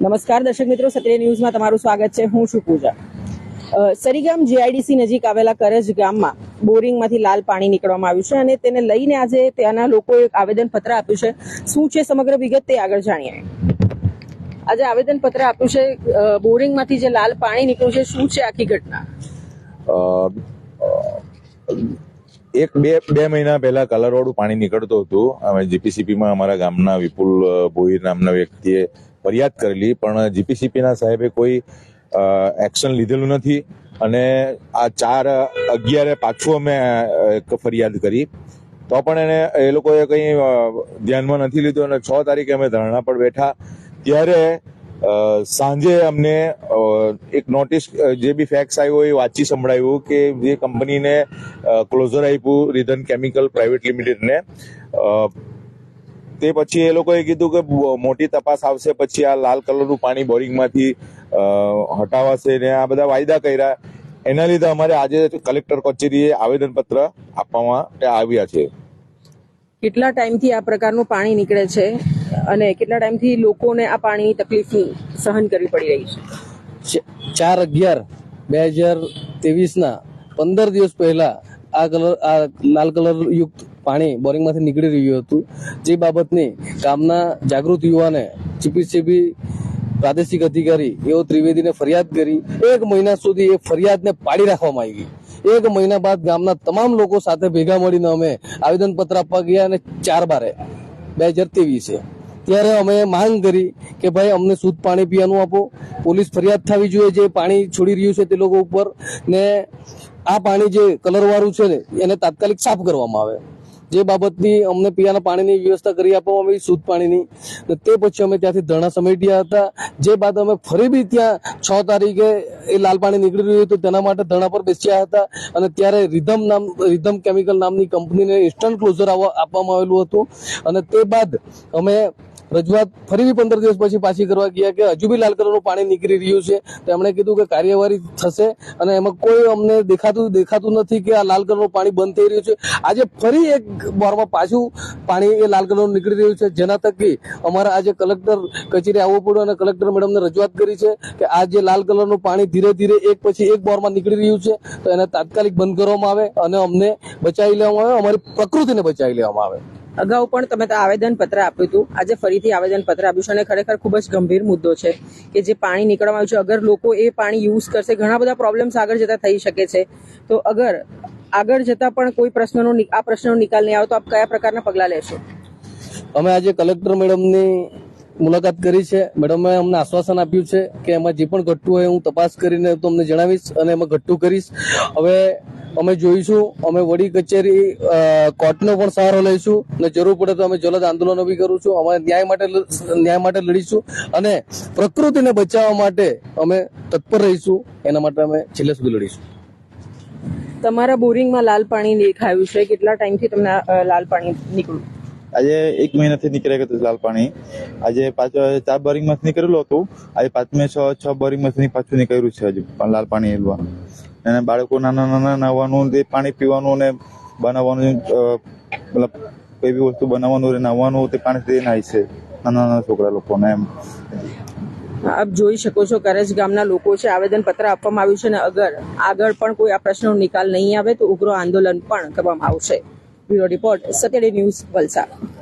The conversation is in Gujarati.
નમસ્કાર દર્શક મિત્રો, સત્રિય ન્યૂઝમાં તમારું સ્વાગત છે. હું છું પૂજા. સરીગામ જીઆઈડીસી નજીક આવેલા કરજ ગામમાં બોરિંગમાંથી લાલ પાણી નીકળવામાં આવ્યું છે અને તેને લઈને આજે ત્યાંના લોકોએ એક આવેદન પત્ર આપ્યું છે. શું છે સમગ્ર વિગત તે આગળ જાણીએ. આજે આવેદન પત્ર આપ્યું છે બોરિંગમાંથી જે લાલ પાણી નીકળ્યું છે, શું છે આખી ઘટના? એક બે બે મહિના પહેલા કલરવાળું પાણી નીકળતું હતું. અમે જીપીસીપીમાં અમારા ગામના વિપુલ ભોઈર નામના વ્યક્તિએ ફરિયાદ કરેલી, પણ જીપીસીપીના સાહેબે કોઈ એક્શન લીધેલું નથી. અને આ ચાર અગિયારે પાછું અમે ફરિયાદ કરી. તો પણ એને, એ લોકોએ કંઈ ધ્યાનમાં નથી લીધું અને છ તારીખે અમે ધરણા પર બેઠા. ત્યારે સાંજે અમને એક નોટિસ જે બી ફેક્સ આવ્યો એ વાંચી સંભળાયું કે જે કંપનીને ક્લોઝર આપ્યું રિધન કેમિકલ પ્રાઇવેટ લિમિટેડને તે પછી એ લોકોએ કીધું કે મોટી તપાસ આવશે પછી આ લાલ કલરનું પાણી બોરિંગમાંથી હટાવાશે ને આ બધા વાયદા કર્યા. એના લીધે અમારે આજે કલેક્ટર કચેરીએ આવેદનપત્ર આપવામાં આવ્યા છે. કેટલા ટાઈમથી આ પ્રકારનું પાણી નીકળે છે અને કેટલા ટાઈમથી લોકોને આ પાણીની તકલીફ સહન કરવી પડી રહી છે? ચાર અગિયાર બે હજાર ના પંદર દિવસ પહેલા આ કલર આ લાલ કલર યુક્ત પાણી બોરિંગમાંથી નીકળી રહ્યું હતું. જે બાબતની ગામના જાગૃત યુવાને જીપીસીબી પ્રાદેશિક અધિકારી એઓ ત્રિવેદીને ફરિયાદ કરી. એક મહિના સુધી એ ફરિયાદને પાડી રાખવામાં આવી એક મહિના બાદ ગામના તમામ લોકો સાથે ભેગા મળીને અમે આવેદનપત્ર આપવા ગયા અને ચાર બારે બે હજાર ત્રેવીસે. ત્યારે અમે માંગ કરી કે ભાઈ, અમને શુદ્ધ પાણી પીવાનું આપો. પોલીસ ફરિયાદ થવી જોઈએ જે પાણી છોડી રહ્યું છે તે લોકો ઉપર ને આ પાણી જે કલરવાળું છે ને, એને તાત્કાલિક સાફ કરવામાં આવે. જે બાબતની અમને પીવાના પાણીની વ્યવસ્થા કરી આપવામાં આવી, શુદ્ધ પાણીની તે પછી અમે ત્યાંથી ધરણા સમેટ્યા હતા. જે બાદ અમે ફરી બી ત્યાં છ તારીખે એ લાલ પાણી નીકળી રહ્યું હતું, તેના માટે ધરણા પર બેસ્યા હતા. અને ત્યારે રિધમ નામ, રિધમ કેમિકલ નામની કંપનીને ઇન્સ્ટન્ટ ક્લોઝર આપવામાં આવેલું હતું. અને તે બાદ અમે રજૂઆત ફરી બી પંદર દિવસ પછી પાછી કરવા ગયા કે હજુ બી લાલ કલરનું પાણી નીકળી રહ્યું છે. તેમણે કીધું કે કાર્યવાહી થશે અને એમાં કોઈ અમને દેખાતું દેખાતું નથી કે આ લાલ કલરનું પાણી બંધ થઈ રહ્યું છે. આજે ફરી એક બોરમાં પાછું પાણી એ લાલ કલરનું નીકળી રહ્યું છે. જેના થકી અમારે આજે કલેક્ટર કચેરી આવવું પડ્યું અને કલેક્ટર મેડમને રજૂઆત કરી છે કે આ જે લાલ કલરનું પાણી ધીરે ધીરે એક પછી એક બોરમાં નીકળી રહ્યું છે, તો એને તાત્કાલિક બંધ કરવામાં આવે અને અમને બચાવી લેવામાં આવે, અમારી પ્રકૃતિને બચાવી લેવામાં આવે. અગાઉ પણ તમે તો આવેદન પત્ર આપ્યું હતું. આજે ફરીથી આવેદન પત્ર આપ્યું છે અને ખરેખર ખૂબ જ ગંભીર મુદ્દો છે કે જે પાણી નીકળવામાં આવ્યું છે. અગર લોકો એ પાણી યુઝ કરશે, ઘણા બધા પ્રોબ્લેમ્સ આગળ જતા થઈ શકે છે. તો અગર આગળ જતા પણ કોઈ પ્રશ્નનો આ પ્રશ્નનો નિકાલ નહીં આવે તો આપ કયા પ્રકારના પગલાં લેશો? અમે આજે કલેક્ટર મેડમની મુલાકાત કરી છે. મેડમે અમને આશ્વાસન આપ્યું છે કે એમાં જે પણ ઘટતું હોય હું તપાસ કરીને તમને જણાવીશ અને એમાં ઘટતું કરીશ. હવે અમે જોઈશું, અમે વડી કચેરી કોર્ટનો પણ સહારો લઈશું અને જરૂર પડે તો અમે જલદ આંદોલનો બી કરું છું અમે ન્યાય માટે ન્યાય માટે લડીશું અને પ્રકૃતિને બચાવવા માટે અમે તત્પર રહીશું, એના માટે અમે છેલ્લે સુધી લડીશું. તમારા બોરિંગમાં લાલ પાણી દેખાયું છે, કેટલા ટાઈમથી તમને લાલ પાણી નીકળ્યું? આજે એક મહિનાથી નીકળ્યા હતું લાલ પાણી. આજે પાછું ચાર બોરિંગમાંથી નીકળેલું હતું. આજે પાંચમે છ છ બોરિંગમાંથી પાછું નીકળ્યું છે હજુ, પણ લાલ પાણી એલવા અને બાળકો નાના નાના નાવાનું તે પાણી પીવાનું અને બનાવવાનું મતલબ કોઈ બી વસ્તુ બનાવવાનું અને નાહવાનું, તે પાણીથી નાય છે. નાના નાના છોકરા લોકોને એમ. આપ જોઈ શકો છો કરજ ગામના લોકો છે આવેદન પત્ર આપવામાં આવ્યું છે અને અગર આગળ પણ કોઈ આ પ્રશ્નનો નિકાલ નહીં આવે તો ઉગ્ર આંદોલન પણ કરવામાં આવશે. bureau report Satyaday news Valsad